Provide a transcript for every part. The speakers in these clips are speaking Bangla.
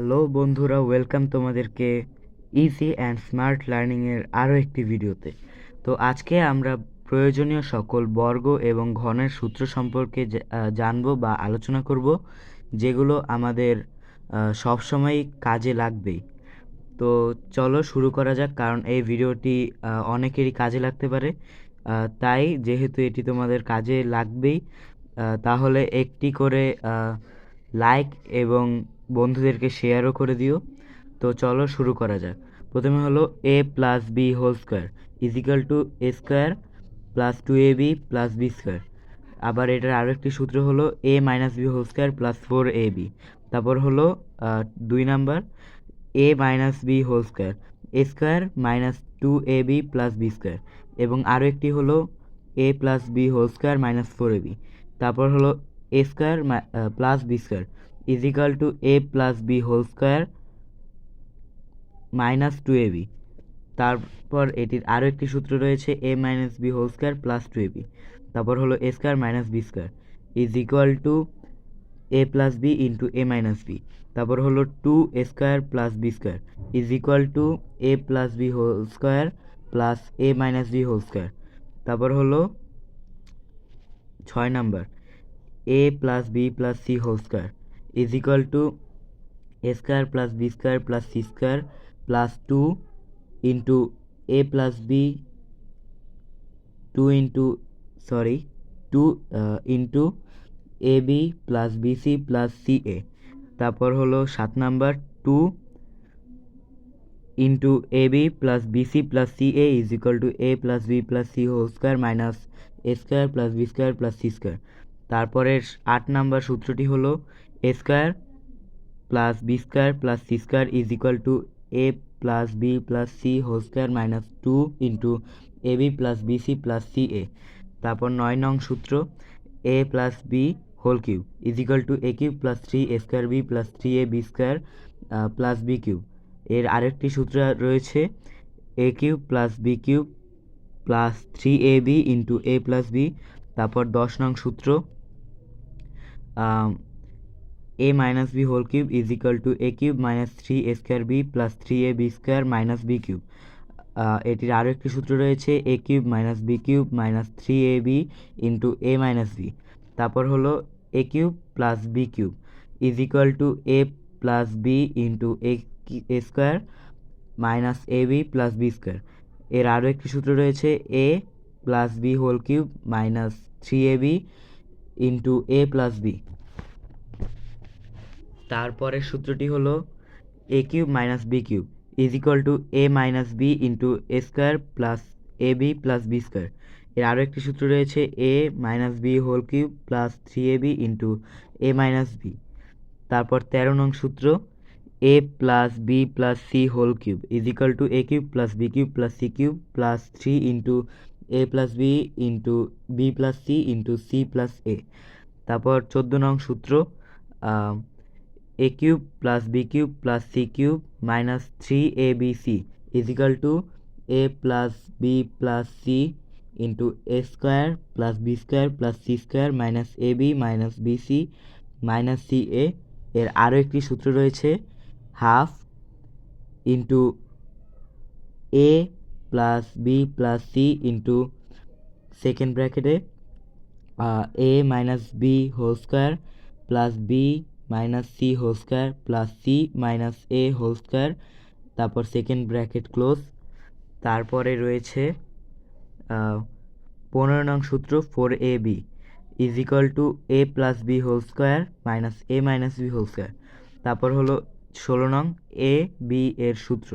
হ্যালো বন্ধুরা ওয়েলকাম তোমাদেরকে ইজি অ্যান্ড স্মার্ট লার্নিংয়ের আরও একটি ভিডিওতে তো আজকে আমরা প্রয়োজনীয় সকল বর্গ এবং ঘনের সূত্র সম্পর্কে জানব বা আলোচনা করব যেগুলো আমাদের আহ, সবসময়ই কাজে লাগবেই। তো চলো শুরু করা যাক কারণ এই ভিডিওটি অনেকেরই কাজে লাগতে পারে। তাই যেহেতু এটি তোমাদের কাজে লাগবেই তাহলে একটি করে লাইক এবং বন্ধুদেরকে শেয়ারও করে দিও। তো চলো শুরু করা যাক। প্রথমে হলো A plus B whole square is equal to A square plus two A B plus B square আবার এটার আরও একটি সূত্র হলো A minus B whole square plus four A B তারপর হলো দুই number A minus B whole square A square minus two A B plus B square এবং আরও একটি হলো A plus B whole square minus four A B তারপর হলো A square plus B square is equal to A plus B whole square minus two A তারপর এটির আরও একটি সূত্র রয়েছে A minus B whole square plus two A B তারপর হলো A square minus B square is equal to A plus B into A minus B তারপর হলো two A square plus B square is equal to A plus B whole square plus A minus B whole square তারপর হলো ছয় number A plus B plus C whole square is equal to A square plus B square plus C square plus two into A plus B two into sorry two into A B plus B C plus C A তারপর হলো সাত number two into A B plus B C plus C A is equal to A plus B plus C whole square minus A square plus B square plus C square তারপরের আট নাম্বার সূত্রটি হলো A square plus B square plus C square is equal to A plus B plus C whole square minus two into A B plus B C plus C A তারপর নয় নং সূত্র A plus B whole cube is equal to A cube plus three A square B plus three A B square plus B cube এর আরেকটি সূত্র রয়েছে A cube plus B cube plus three A B into A plus B তারপর দশ নং সূত্র A minus B whole cube is equal to A cube minus three A square B plus three A B square minus B cube এটির আরও একটি সূত্র রয়েছে A cube minus B cube minus three A B into A minus B তারপর হলো A cube plus B cube is equal to A plus B into A square minus A B plus B square এর আরও একটি সূত্র রয়েছে A plus B whole cube minus three A B into A plus B তারপরের সূত্রটি হলো A cube minus B cube is equal to A minus B into A square plus A B plus B square এর আরও একটি সূত্র রয়েছে A minus B whole cube plus three A B into A minus B তারপর তেরো নং সূত্র A plus B plus C whole cube is equal to A cube plus B cube plus C cube plus three into A plus B into B plus C into C plus A তারপর চোদ্দ নং সূত্র A cube plus B cube plus C cube minus three A B C is equal to A plus B plus C into A square plus B square plus C square minus A B minus B C minus C A এর আরও একটি সূত্র রয়েছে half into A plus B plus C into second ব্র্যাকেটে A minus B whole square plus B minus C whole square plus C minus A whole square তারপর সেকেন্ড ব্র্যাকেট ক্লোজ তারপরে রয়েছে পনেরো নং সূত্র four A B is equal to A plus B whole square minus A minus B whole square তারপর হলো ষোলো নং এ বি এর সূত্র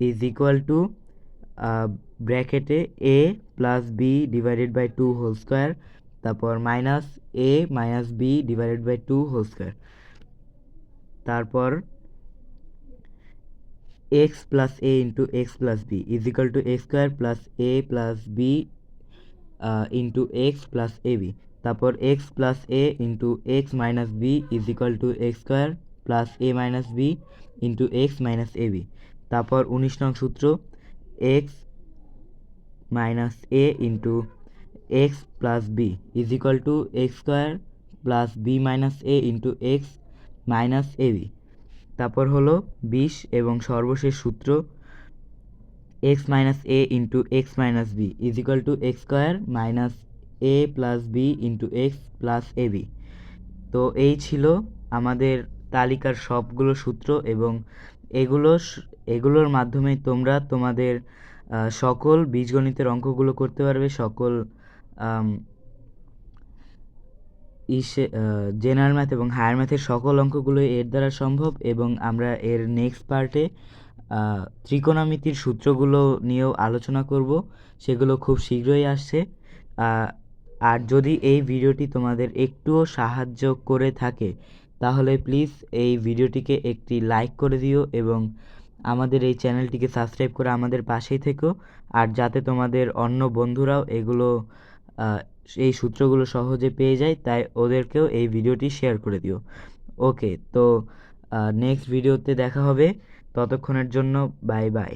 ইজ ইকুয়াল টু ব্র্যাকেটে A plus B divided by two whole square তারপর minus A minus B divided by two whole square তারপর X plus A into X plus B is equal to A square plus A plus B into X plus A B তারপর X plus A into X minus B is equal to X square plus A minus B into X minus A B তারপর উনিশ নং সূত্র X minus A into X plus B is equal to X square plus B minus A into X minus A B তারপর হলো বিশ এবং সর্বশেষ সূত্র X minus A into X minus B is equal to X square minus A plus B into X plus A B তো এই ছিল আমাদের তালিকার সবগুলো সূত্র এবং এগুলো এগুলোর মাধ্যমে তোমরা তোমাদের সকল বীজগণিতের অঙ্কগুলো করতে পারবে, সকল ইসে জেনারেল ম্যাথ এবং হায়ার ম্যাথের সকল অঙ্কগুলো এর দ্বারা সম্ভব এবং আমরা এর নেক্সট পার্টে ত্রিকোণমিতির সূত্রগুলো নিয়েও আলোচনা করব, সেগুলো খুব শীঘ্রই আসছে। আর যদি এই ভিডিওটি তোমাদের একটুও সাহায্য করে থাকে, তাহলে প্লিজ এই ভিডিওটিকে একটি লাইক করে দিও এবং আমাদের এই চ্যানেলটিকে সাবস্ক্রাইব করে আমাদের পাশেই থেকো। আর যাতে তোমাদের অন্য বন্ধুরাও এগুলো এই সূত্রগুলো সহজে পেয়ে যায়, তাই ওদেরকেও এই ভিডিওটি শেয়ার করে দিও। ওকে, তো নেক্সট ভিডিওতে দেখা হবে। ততক্ষণের জন্য বাই বাই